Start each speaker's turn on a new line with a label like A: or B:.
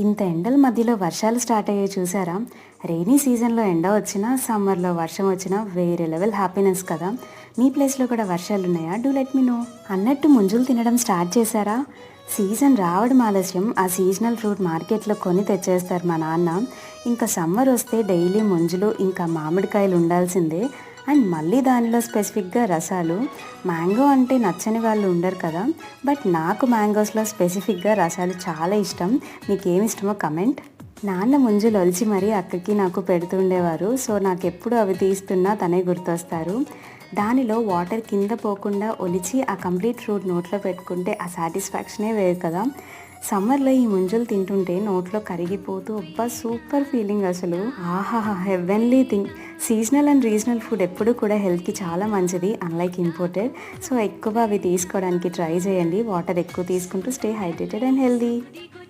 A: ఇంత ఎండల మధ్యలో వర్షాలు స్టార్ట్ అయ్యాయి చూసారా? రెయినీ సీజన్లో ఎండ వచ్చినా సమ్మర్లో వర్షం వచ్చినా వేరే లెవెల్ హ్యాపీనెస్ కదా. మీ ప్లేస్లో కూడా వర్షాలు ఉన్నాయా డూ లెట్ మీ నో. అన్నట్టు ముంజులు తినడం స్టార్ట్ చేశారా? సీజన్ రావడం ఆలస్యం. ఆ సీజనల్ ఫ్రూట్ మార్కెట్లో కొని తెచ్చేస్తారు మా నాన్న. ఇంకా సమ్మర్ వస్తే డైలీ ముంజులు ఇంకా మామిడికాయలు ఉండాల్సిందే. అండ్ మళ్ళీ దానిలో స్పెసిఫిక్గా రసాలు. మ్యాంగో అంటే నచ్చని వాళ్ళు ఉండరు కదా. బట్ నాకు మ్యాంగోస్లో స్పెసిఫిక్గా రసాలు చాలా ఇష్టం. మీకు ఏమి ఇష్టమో కమెంట్. నాన్న ముంజులు ఒలిచి మరీ అక్కకి నాకు పెడుతుండేవారు సో నాకు ఎప్పుడు అవి తీస్తున్నా తనే గుర్తొస్తారు. దానిలో వాటర్ కింద పోకుండా ఒలిచి ఆ కంప్లీట్ ఫ్రూట్ నోట్లో పెట్టుకుంటే ఆ సాటిస్ఫాక్షనే వేరు కదా. సమ్మర్లో ఈ ముంజులు తింటుంటే నోట్లో కరిగిపోతూ అబ్బా సూపర్ ఫీలింగ్ అసలు. ఆహా heavenly thing. Seasonal and regional food ఎప్పుడు కూడా హెల్త్కి చాలా మంచిది అన్లైక్ ఇంపోర్టెడ్ సో ఎక్కువ అవి తీసుకోవడానికి ట్రై చేయండి. వాటర్ ఎక్కువ తీసుకుంటూ స్టే హైడ్రేటెడ్ అండ్ హెల్దీ